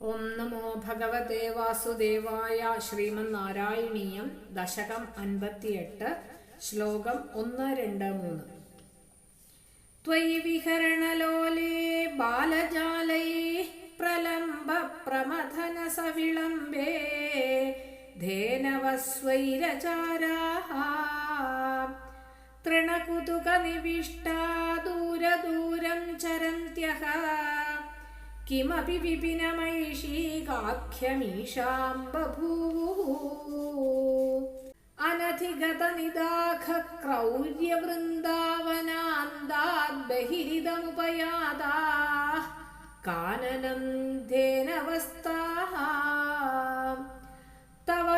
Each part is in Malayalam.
ഓം നമോ ഭഗവതേ വാസുദേവായ ശ്രീമന്നാരായണീയം ദശകം അൻപത്തിയെട്ട് ശ്ലോകം ഒന്ന് രണ്ട് മൂന്ന്. ത്വയി വിഹരണലോലേ ബാലജാലൈ പ്രലംബ പ്രമഥന സവിളംബേ തൃണകുതുക ദൂരദൂരം ചരന്ത്യः കിമപി വിപിനമൈഷീകാഖ്യമീഷാം ബഭൂവുः അനധിഗതനിദാഖ ക്രൗര്യവൃന്ദാവനാന്താത് ബഹിരിതമുപയാതാ കാനനം ധേനവസ്ഥാः തവ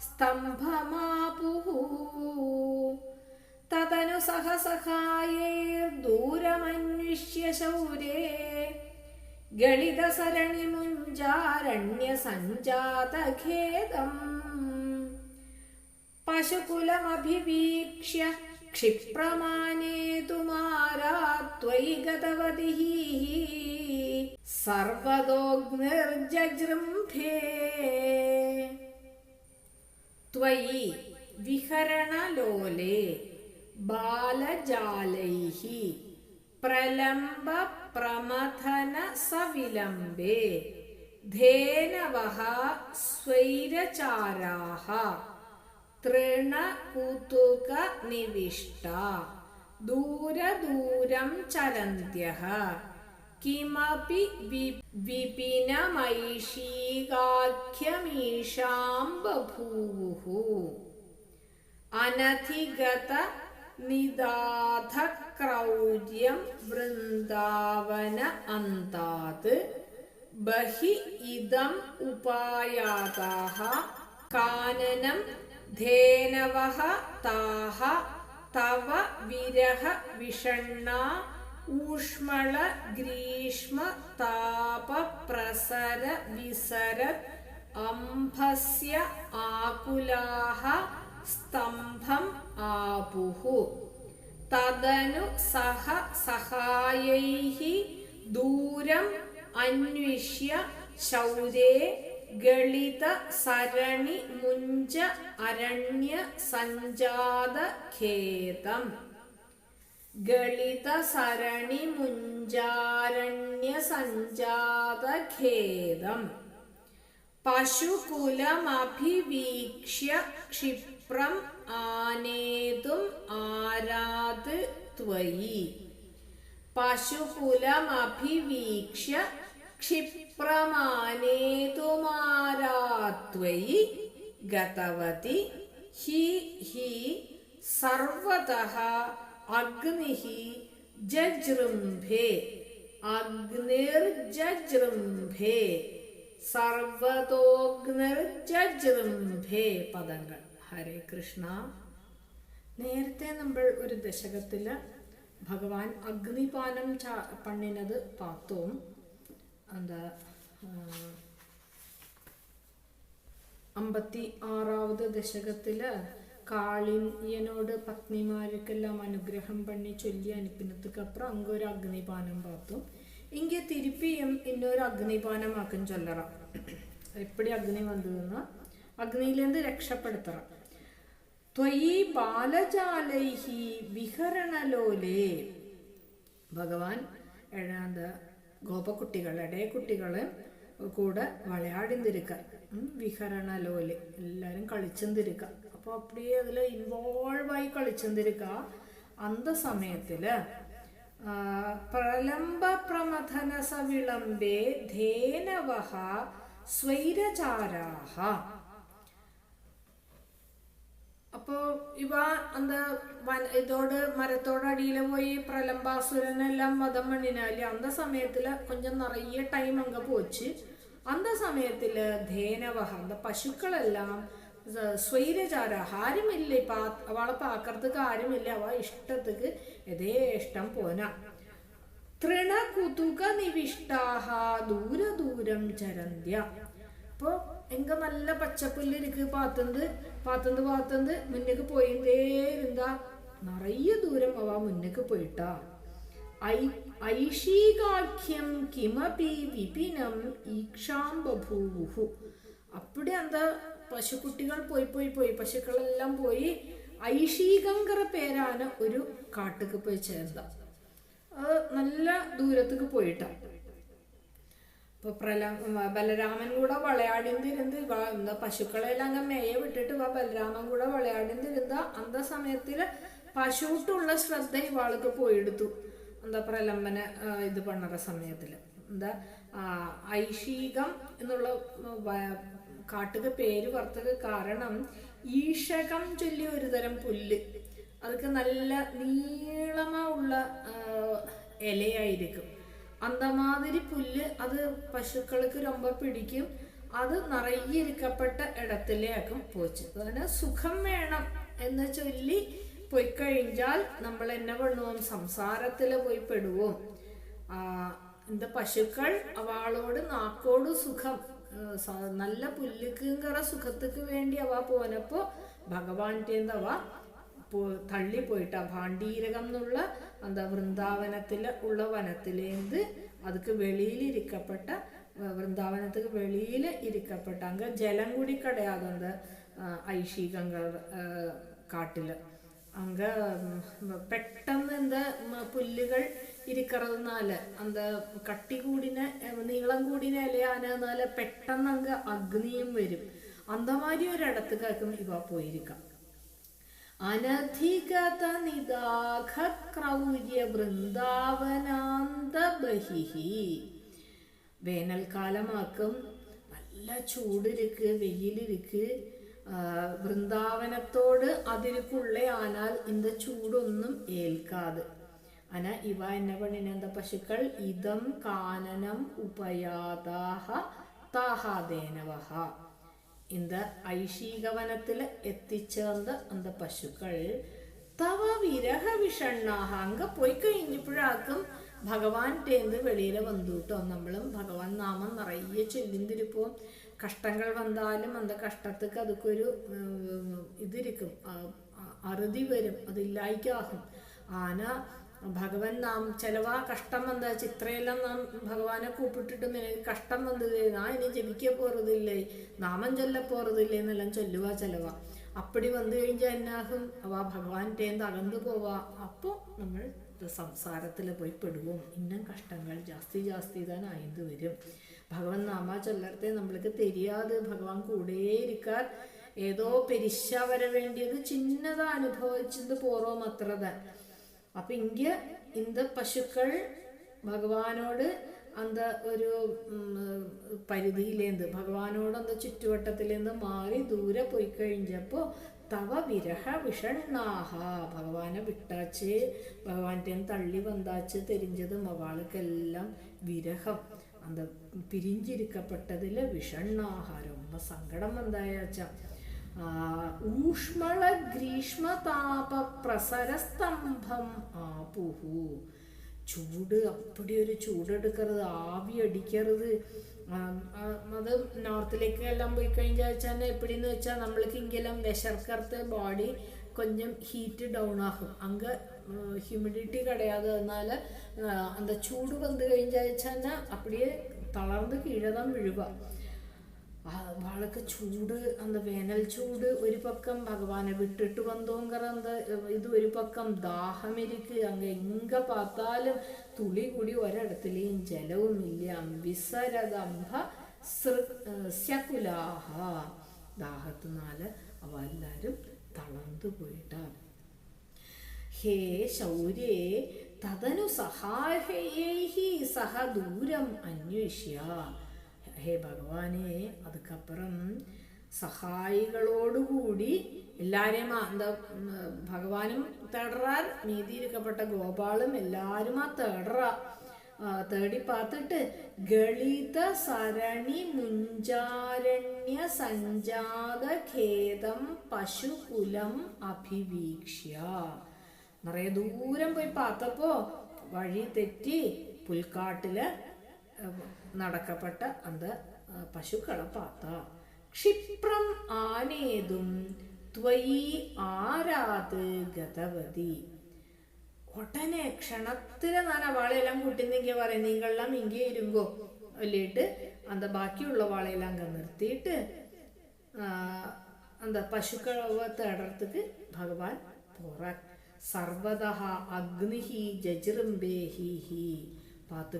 സ്തംഭമാപുः തതനു സഹസഹായൈർദൂരമന്വിഷ്യ ശൗരേ ഗളിതസരണിമുഞ്ചാരണ്യസഞ്ജാതഖേദം പശുകുലമഭിവീക്ഷ്യ ക്ഷിപ്രമാനേതുമാരാത്വയി ഗതവതിः സർവതോഗ്നിർജൃംഭേ त्वयि विहरणलोले बालजालैः प्रलम्बप्रमथनसविलम्बे धेनवः स्वैरचाराः तृणकुतुकनिविष्टा दूरदूरं चरन्त्यः കിമപി വിപിന മൈഷീകാഖ്യമീഷാം ബഭൂവു അനധിഗത നിദാധക്രൗര്യം വൃന്ദാവന അന്താത് ബഹി ഇതം ഉപായാതാഹ കാനനം ധേനവഹ താഹ തവ വിരഹ വിഷണ്ണ ഊഷ്മള ഗ്രീഷ്മ താപ പ്രസര വിസര അംഭസ്യ ആകുലാഹ സ്തംഭം ആപുഹു. തദനു സഹ സഹായൈഃ ദൂരം അന്വിഷ്യ ശൗരേ ഗളിത സരണി മുഞ്ച അരണ്യ സഞ്ജാത ഖേദം ഗളിതസരണിമുഞ്ചാരണ്യസഞ്ജാതഖേദം പശുകുലമഭിവീക്ഷ്യ ക്ഷിപ്രം ആനേതും ആരാത് ത്വയി. പശുകുലമഭിവീക്ഷ്യ ക്ഷിപ്രമാനേതുമാരാത്വയി ഗതവതി ഹി ഹി സർവതഃ അഗ്നിഃ ജജൃംഭേ അഗ്നിർജജൃംഭേ സർവതോഗ്നിർജജൃംഭേ പദങ്ങൾ. ഹരേ കൃഷ്ണ. നേരത്തെ നമ്മൾ ഒരു ദശകത്തിൽ ഭഗവാൻ അഗ്നിപാനം ച- പണ്ണിനത് പാത്തും. എന്താ അമ്പത്തി ആറാവത് കാളിൻ ഈയനോട് പത്നിമാർക്കെല്ലാം അനുഗ്രഹം പണി ചൊല്ലി അനുപ്പിനത്തുക്കപ്പുറം അങ്ങ് ഒരു അഗ്നിപാനം പാത്തും ഇങ്ങനെ തിരുപ്പിയും ഇന്നൊരു അഗ്നിപാനമാക്കും ചൊല്ലറ. എപ്പടി അഗ്നി വന്നതെന്ന്? അഗ്നിയിലേന്ത് രക്ഷപ്പെടുത്തറ. ത്വയി ബാലജാലൈഹി വിഹരണലോലേ. ഭഗവാൻ എഴാന്ത ഗോപകുട്ടികൾ ഇടയ കുട്ടികൾ കൂടെ വളയാടിന്തിരിക്ക. വിഹരണലോലെ. എല്ലാവരും കളിച്ചെന്തിരിക്കുക അപ്പൊ അപ്പി അതിൽ ഇൻവോൾവ് ആയി കളിച്ചെന്തിരിക്ക? അന്ത സമയത്തിൽ ആ, പ്രലംബ പ്രമഥന സവിളംബേ ധേനവഹ സ്വൈരചാരാഹ. അപ്പോ ഇവ എന്താ ഇതോട് മരത്തോട് പോയി പ്രലംബാസുരനെല്ലാം വധം മണ്ണിനാല് അന്ത സമയത്തിൽ കൊഞ്ചം നിറയെ ടൈം അങ്ങ് പോച്ച്. അന്ത സമയത്തിൽ ധേനവഹ എന്താ പശുക്കളെല്ലാം സ- സ്വൈരചാര ആരുമില്ല ഇപ്പൊ അവളെ പാക്കറത്തേക്ക് ആരുമില്ല അവ ഇഷ്ടത്തേക്ക് യഥേഷ്ടം പോന. തൃണകുതുക നിവിഷ്ടാഹ ദൂരദൂരം ചരന്ത്യ. അപ്പൊ എങ്ക നല്ല പച്ചപ്പുല്ലിരിക്ക് പാത്തന്ത് പാത്തന്ത് പാത്തന്ത് മുന്നേക്ക് പോയിട്ടേ ഇരുന്നാ നിറയെ ദൂരം അവ മുന്നേക്ക് പോയിട്ടാ. ഐ- ഐഷീകാഖ്യം കിമപി വിപിനം ഈക്ഷാം ബഭൂവുഹു. അപ്പടി അന്ത പശുക്കുട്ടികൾ പോയി പോയി പോയി പശുക്കളെല്ലാം പോയി ഐഷീകങ്കറ പേരാണ് ഒരു കാട്ടുക്ക് പോയി ചേർന്ന. അത് നല്ല ദൂരത്തേക്ക് പോയിട്ടാ. ഇപ്പൊ പ്രല ബലരാമൻ കൂടെ വളയാടിന്തിരുന്ന് എന്താ പശുക്കളെല്ലാം അങ്ങ് മേയ വിട്ടിട്ട് ഇവ ബലരാമൻ കൂടെ വളയാടിന്തിരുന്ന അന്ത സമയത്തിൽ പശുട്ടുള്ള ശ്രദ്ധ ഇവാൾക്ക് പോയെടുത്തു. എന്താ പറയുക ലമ്മനെ ഇത് പണത സമയത്തിൽ എന്താ ഐശീകം എന്നുള്ള കാട്ടുക പേര് വർത്തക കാരണം ഈഷകം ചൊല്ലി ഒരുതരം പുല്ല്. അതൊക്കെ നല്ല നീളമുള്ള ഇലയായിരിക്കും അന്തമാതിരി പുല്ല് അത് പശുക്കൾക്ക് രൊമ്പ പിടിക്കും. അത് നിറയിരിക്കപ്പെട്ട ഇടത്തിലേക്കും പോച്ചു. അതിന് സുഖം വേണം എന്ന് ചൊല്ലി പോയി കഴിഞ്ഞാൽ നമ്മൾ എന്നെ പണുവും സംസാരത്തിൽ പോയി പെടുവും? എന്താ പശുക്കൾ അവളോട് നാക്കോട് സുഖം നല്ല പുല്ലുക്കുങ്കറ സുഖത്തുക്ക് വേണ്ടി അവ പോനപ്പോ ഭഗവാന്റേന്തവ തള്ളി പോയിട്ട് ഭാണ്ഡീരകം എന്നുള്ള എന്താ വൃന്ദാവനത്തിൽ ഉള്ള വനത്തിലേന്ത് അതുക്ക് വെളിയിൽ ഇരിക്കപ്പെട്ട വൃന്ദാവനത്തുക്ക് വെളിയിൽ ഇരിക്കപ്പെട്ട അങ്ങ് ജലം കൂടി കിടയാതുണ്ട് ഐഷീകങ്ങൾ കാട്ടിൽ അങ്ക പെട്ടെന്ന് എന്താ പുല്ലുകൾ ഇരിക്കറതുനാല് അന്ത കട്ടി കൂടിന നീളം കൂടിന ഇലയാനാല് പെട്ടെന്ന് അങ്ങ് അഗ്നിയും വരും. അന്തമാരി ഒരിടത്തേക്കും ഇവ പോയിരിക്കാം. അനധികത നിദാഘ ക്രൗര്യ ബഹിഹി വേനൽക്കാലമാക്കും നല്ല ചൂടിരിക്ക് വെയിലിരിക്ക്. വൃന്ദാവനത്തോട് അതിരിക്കുള്ള ആനാൽ இந்த ചൂടൊന്നും ഏൽക്കാതെ അന ഇവ എന്നെ പണിനെന്ത പശുക്കൾ ഇതം കാനനം ഉപയാതാഹ താഹാദേനവഹ இந்த ஐஷீகவனத்துல எத்திச்சேர்ந்த அந்த பசுக்கள் தவ விரக விஷண்ணாக அங்க போய் കഴിഞ്ഞപ്പോഴാക്കും ഭഗവാന്റെ വെളിയില് വന്നുട്ടോ നമ്മളും ഭഗവാൻ നാമം നിറയെ ചൊല്ലിന്തിരിപ്പോ കഷ്ടങ്ങൾ വന്നാലും അന്ത കഷ്ടത്തേക്ക് അതൊക്കൊരു ഇതിരിക്കും. അറുതി വരും. അതില്ലായിക്കാകും ആന ഭഗവാൻ നാം ചിലവാ കഷ്ടം വന്ന ചിത്രയെല്ലാം നാം ഭഗവാനെ കൂപ്പിട്ടിട്ട് നിനക്ക് കഷ്ടം വന്നത് നാ ഇനി ജപിക്ക പോറതില്ലേ? നാമം ചൊല്ല പോറതില്ലേ എന്നെല്ലാം ചൊല്ലുക ചിലവ. അപ്പടി വന്നു കഴിഞ്ഞാൽ എന്നാകും? അവ ഭഗവാന്റെ തകർന്നു പോവാ. അപ്പോൾ നമ്മൾ സംസാരത്തിൽ പോയി പെടുവും. ഇന്നും കഷ്ടങ്ങൾ ജാസ്തി ജാസ്തി തന്നെ ആയത് വരും. ഭഗവാൻ നാമ சொல்லறது നമ്മൾക്ക് തെരിയാതെ ഭഗവാൻ കൂടെയിരിക്കാൻ ഏതോ പെരിശ വര വേണ്ടിയത് ചിന്നത അനുഭവിച്ചത് പോറോ മാത്രത അപ്പൊ ഇങ്ക ഇന്ത പശുക്കൾ ഭഗവാനോട് അന്ത ഒരു പരിധിയിലേന്ത് ഭഗവാനോട് അന്ത ചുറ്റുവട്ടത്തിലേന്ത് മാറി ദൂരെ പോയി കഴിഞ്ഞപ്പോ തവ വിരഹ വിഷണ്ണാഹ. ഭഗവാനെ വിട്ടാച്ച് ഭഗവാന്റെ തള്ളി വന്താച്ച് തെരിഞ്ഞതും അവൾക്കെല്ലാം വിരഹം. അന്ത പിരിഞ്ചിരിക്കപ്പെട്ടതില് വിഷണ്ണാഹ ரொம்ப സങ്കടം വന്നായാച്ചാ ആ, ഊഷ്മള ഗ്രീഷ്മതാപ പ്രസരസ്തംഭം ആപുഹു ചൂട് അപ്പടി ഒരു ചൂടെടുക്കരുത് ആവി അടിക്കരുത് ആ, ആ, അത് നോർത്തിലേക്ക് എല്ലാം പോയി കഴിഞ്ഞാൽ വെച്ചാൽ എപ്പിടിന്ന് വെച്ചാൽ നമ്മൾക്ക് ഇങ്ങെല്ലാം വിശർക്കറുത്ത ബോഡി கொஞ்சம் ஹீட்டு டவுன் ஆகும் அங்கே ஹியூமிடிட்டி கிடையாது அதனால ஆஹ், அந்த சூடு வந்து கழிஞ்சாச்சுன்னா அப்படியே தளர்ந்து கீழே தான் விழுவா വാളൊക്കെ ചൂട് അന്ത വേനൽ ചൂട് ഒരു പക്കം ഭഗവാനെ വിട്ടിട്ട് വന്നോങ്കറ അന്ത ഇത് ഒരു പക്കം ദാഹമിരിക്ക് അങ്ങ് എങ്ക പാത്താലും തുളി കൂടി ഒരിടത്തിലെയും ജലവും ഇല്ല വിസരദംഭ സ്യകുലാഹ ദാഹത്തിനാല് അവ എല്ലാരും തളർന്നു പോയിട്ടാണ് ഹേ ശൗര്യേ തതനു സഹായൈഹി സഹ ദൂരം അന്വേഷ്യ. ഹേ ഭഗവാനെ അതുക്കപ്പുറം സഹായികളോടുകൂടി എല്ലാരെയും എന്താ ഭഗവാനും തേടറാർ നീതിയിരിക്കപ്പെട്ട ഗോപാളും എല്ലാരും ആ തേടറ തേടി പാത്തിട്ട് ഗളിത സരണി മുഞ്ചാരണ്യ സഞ്ജാത ഖേദം പശുകുലം അഭിവീക്ഷ്യ. നിറയെ ദൂരം പോയി പാത്തപ്പോ വഴി തെറ്റി പുൽക്കാട്ടിൽ നടക്കപ്പെട്ട അത് പശുക്കളെ പാത്ത. ക്ഷിപ്രം ആനേതും ഗതവതി. ഉടനെ ക്ഷണത്തിൽ ഞാൻ അവളെല്ലാം കൂട്ടിന്നെങ്കിൽ പറയാം നിങ്ങളെല്ലാം ഇങ്ങി ഇരുങ്കോ? അല്ലേട്ട് അന്ത ബാക്കിയുള്ള വാളയെല്ലാം അങ്ങ് നിർത്തിയിട്ട് അന്ത പശുക്കളെ തേടത്തേക്ക് ഭഗവാൻ പോറാൻ സർവത അഗ്നിഹി ജജിറുംബേ ഹി ഹി. പാത്ത്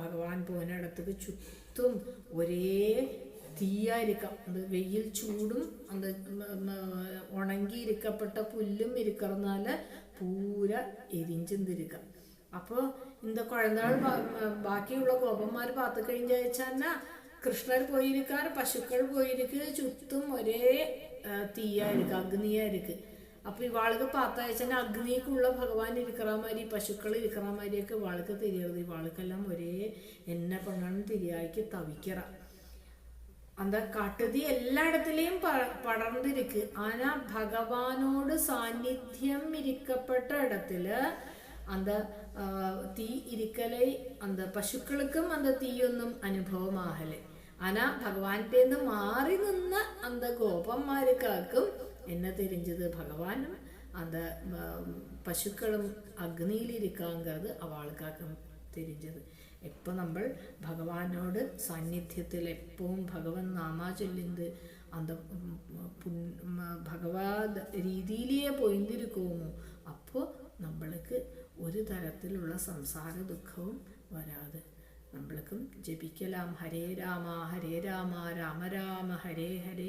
ഭഗവാൻ പോകുന്നിടത്തേക്ക് ചുറ്റും ഒരേ തീയായിരിക്കാം. അത് വെയിൽ ചൂടും അത് ഉണങ്ങിയിരിക്കപ്പെട്ട പുല്ലും ഇരിക്കറന്നാൽ പൂര എരിഞ്ചെന്തിരിക്കാം. അപ്പോൾ ഇന്ന കുഴന്നാൾ ബാക്കിയുള്ള ഗോപന്മാർ പാത്ത് കഴിഞ്ഞാച്ചാൽ കൃഷ്ണർ പോയിരിക്കാറ് പശുക്കൾ പോയിരിക്കുക ചുറ്റും ഒരേ തീയായിരിക്കും അഗ്നിയായിരിക്കും. അപ്പൊ ഇവാൾക്ക് പാത്തയച്ചാൽ അഗ്നിക്കുള്ള ഭഗവാൻ ഇരിക്കറ മാതിരി പശുക്കൾ ഇരിക്കറ മാതിരിയൊക്കെ ഇവാൾക്ക് തിരിയരുത് ഇവാൾക്കെല്ലാം ഒരേ എന്നെ പെണ്ണാണ് തിരിയായിക്ക് തവിക്കറ அந்த കാട്ടുതീ എല്ലായിടത്തിലെയും പ- പടർന്നിരിക്ക് ആന ഭഗവാനോട് സാന്നിധ്യം ഇരിക്കപ്പെട്ട ഇടത്തില് அந்த ആ, തീ ഇരിക്കലേ அந்த പശുക്കൾക്കും அந்த തീയൊന്നും അനുഭവമാകലേ ആന ഭഗവാന്റെ മാറി നിന്ന அந்த ഗോപന്മാർക്കാക്കും എന്നെ തിരിഞ്ഞത് ഭഗവാൻ അത് പശുക്കളും അഗ്നിയിലിരിക്കാങ്കത് അവൾക്കാക്കും തിരിഞ്ഞത്. എപ്പോൾ നമ്മൾ ഭഗവാനോട് സാന്നിധ്യത്തിൽ എപ്പോഴും ഭഗവൻ നാമാ ചൊല്ലിന്ത് അന്ത ഭഗവാ രീതിയിലേ പോയിന്തിരിക്കുമോ? അപ്പോൾ നമ്മൾക്ക് ഒരു തരത്തിലുള്ള സംസാര ദുഃഖവും വരാതെ. നമ്മൾക്കും ജപിക്കലാം ഹരേ രാമ ഹരേ രാമ രാമ രാമ ഹരേ ഹരേ.